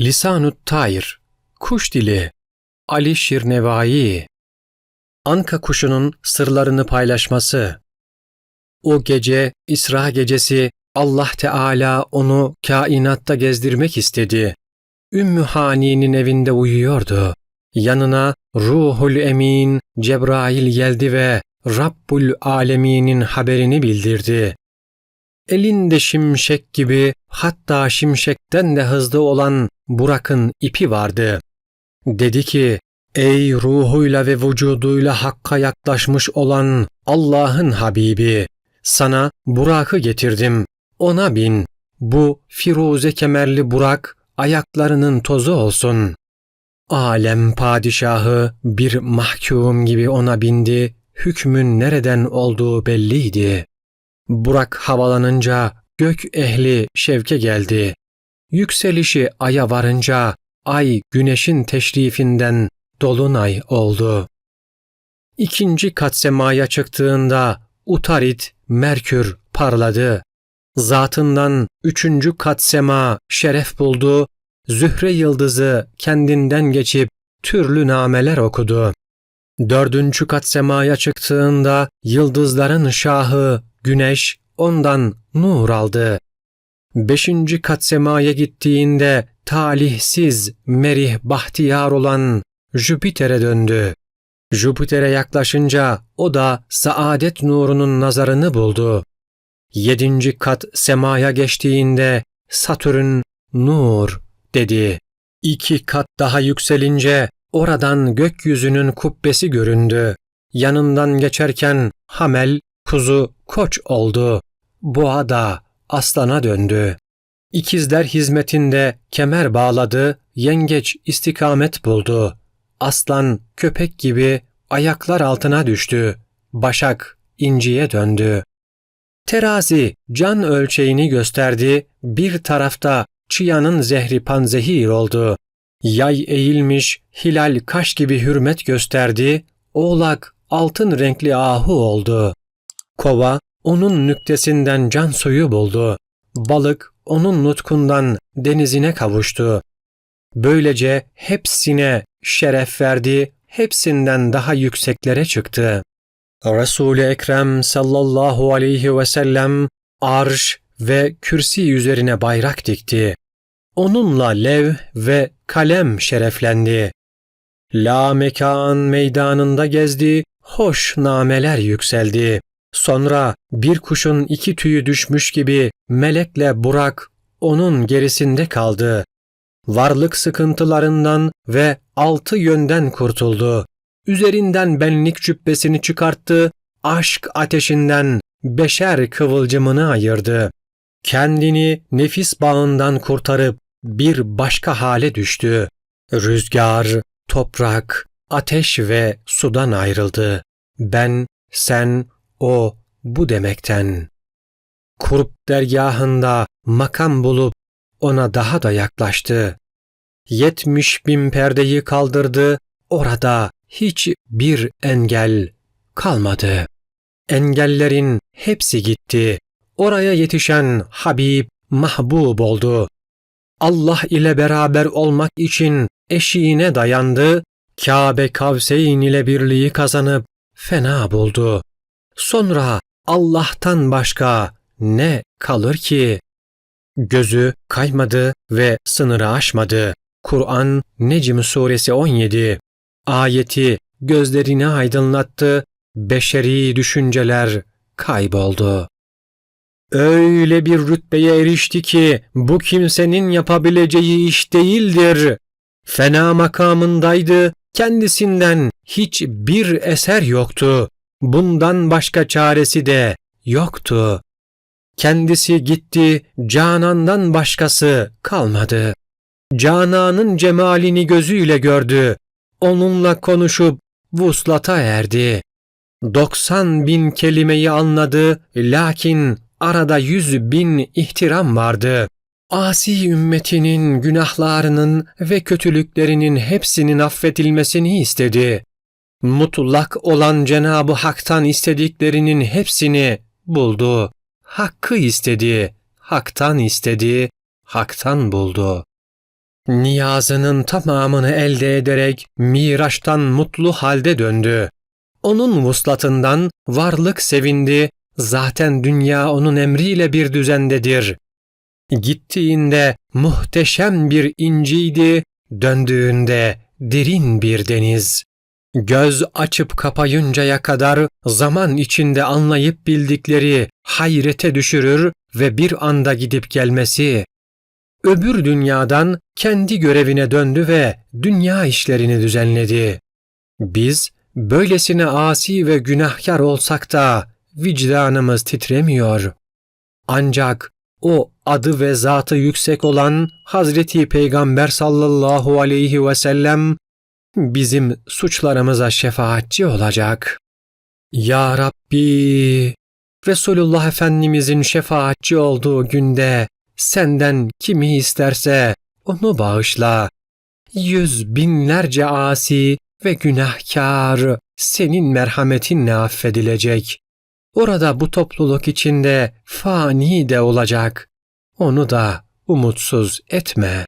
Lisanut Tayr, Kuş Dili, Ali Şirnevai, Anka kuşunun sırlarını paylaşması. O gece, İsra gecesi, Allah Teala onu kainatta gezdirmek istedi. Ümmü Hani'nin evinde uyuyordu. Yanına Ruhul Emin Cebrail geldi ve Rabbul Alemin'in haberini bildirdi. Elinde şimşek gibi hatta şimşekten de hızlı olan Burak'ın ipi vardı. Dedi ki, Ey ruhuyla ve vücuduyla Hakk'a yaklaşmış olan Allah'ın Habibi! Sana Burak'ı getirdim. Ona bin. Bu firuze kemerli Burak ayaklarının tozu olsun. Alem padişahı bir mahkum gibi ona bindi, hükmün nereden olduğu belliydi. Burak havalanınca gök ehli şevke geldi. Yükselişi aya varınca ay güneşin teşrifinden dolunay oldu. İkinci kat semaya çıktığında Utarit, Merkür parladı. Zatından üçüncü kat sema şeref buldu. Zühre yıldızı kendinden geçip türlü nameler okudu. Dördüncü kat semaya çıktığında yıldızların şahı güneş ondan nur aldı. Beşinci kat semaya gittiğinde talihsiz, merih, bahtiyar olan Jüpiter'e döndü. Jüpiter'e yaklaşınca o da saadet nurunun nazarını buldu. Yedinci kat semaya geçtiğinde Satürn nur dedi. İki kat daha yükselince oradan gökyüzünün kubbesi göründü. Yanından geçerken Hamel kuzu koç oldu. Boğa da aslana döndü. İkizler hizmetinde kemer bağladı, yengeç istikamet buldu. Aslan köpek gibi ayaklar altına düştü. Başak inciye döndü. Terazi can ölçeğini gösterdi, bir tarafta çıyanın zehri panzehir oldu. Yay eğilmiş, hilal kaş gibi hürmet gösterdi, oğlak altın renkli ahu oldu. Kova onun nüktesinden can suyu buldu. Balık onun nutkundan denizine kavuştu. Böylece hepsine şeref verdi, hepsinden daha yükseklere çıktı. Resul-i Ekrem sallallahu aleyhi ve sellem arş ve kürsi üzerine bayrak dikti. Onunla lev ve kalem şereflendi. La mekan meydanında gezdi, hoş nameler yükseldi. Sonra bir kuşun iki tüyü düşmüş gibi melekle Burak onun gerisinde kaldı. Varlık sıkıntılarından ve altı yönden kurtuldu. Üzerinden benlik cübbesini çıkarttı, aşk ateşinden beşer kıvılcımını ayırdı. Kendini nefis bağından kurtarıp bir başka hale düştü. Rüzgar, toprak, ateş ve sudan ayrıldı. Ben, sen, o, bu demekten. Kurp dergahında makam bulup ona daha da yaklaştı. Yetmiş bin perdeyi kaldırdı, orada hiç bir engel kalmadı. Engellerin hepsi gitti. Oraya yetişen Habib mahbub oldu. Allah ile beraber olmak için eşiğine dayandı, Kabe Kavseyn ile birliği kazanıp fena buldu. Sonra Allah'tan başka ne kalır ki? Gözü kaymadı ve sınırı aşmadı. Kur'an Necm suresi 17 ayeti gözlerini aydınlattı, beşeri düşünceler kayboldu. Öyle bir rütbeye erişti ki bu kimsenin yapabileceği iş değildir. Fena makamındaydı, kendisinden hiçbir eser yoktu. Bundan başka çaresi de yoktu. Kendisi gitti, Canan'dan başkası kalmadı. Canan'ın cemalini gözüyle gördü. Onunla konuşup vuslata erdi. 90 bin kelimeyi anladı lakin arada yüz bin ihtiram vardı. Asi ümmetinin günahlarının ve kötülüklerinin hepsinin affedilmesini istedi. Mutlak olan Cenab-ı Hak'tan istediklerinin hepsini buldu. Hakkı istedi, Hak'tan istedi, Hak'tan buldu. niyazının tamamını elde ederek Miraç'tan mutlu halde döndü. Onun vuslatından varlık sevindi, zaten dünya onun emriyle bir düzendedir. Gittiğinde muhteşem bir inciydi, döndüğünde derin bir deniz. Göz açıp kapayıncaya kadar zaman içinde anlayıp bildikleri hayrete düşürür ve bir anda gidip gelmesi. Öbür dünyadan kendi görevine döndü ve dünya işlerini düzenledi. Biz böylesine asi ve günahkar olsak da vicdanımız titremiyor. Ancak o adı ve zatı yüksek olan Hazreti Peygamber sallallahu aleyhi ve sellem bizim suçlarımıza şefaatçi olacak. Ya Rabbi, Resulullah Efendimizin şefaatçi olduğu günde senden kimi isterse onu bağışla. Yüz binlerce asi ve günahkar senin merhametinle affedilecek. Orada bu topluluk içinde fani de olacak. Onu da umutsuz etme.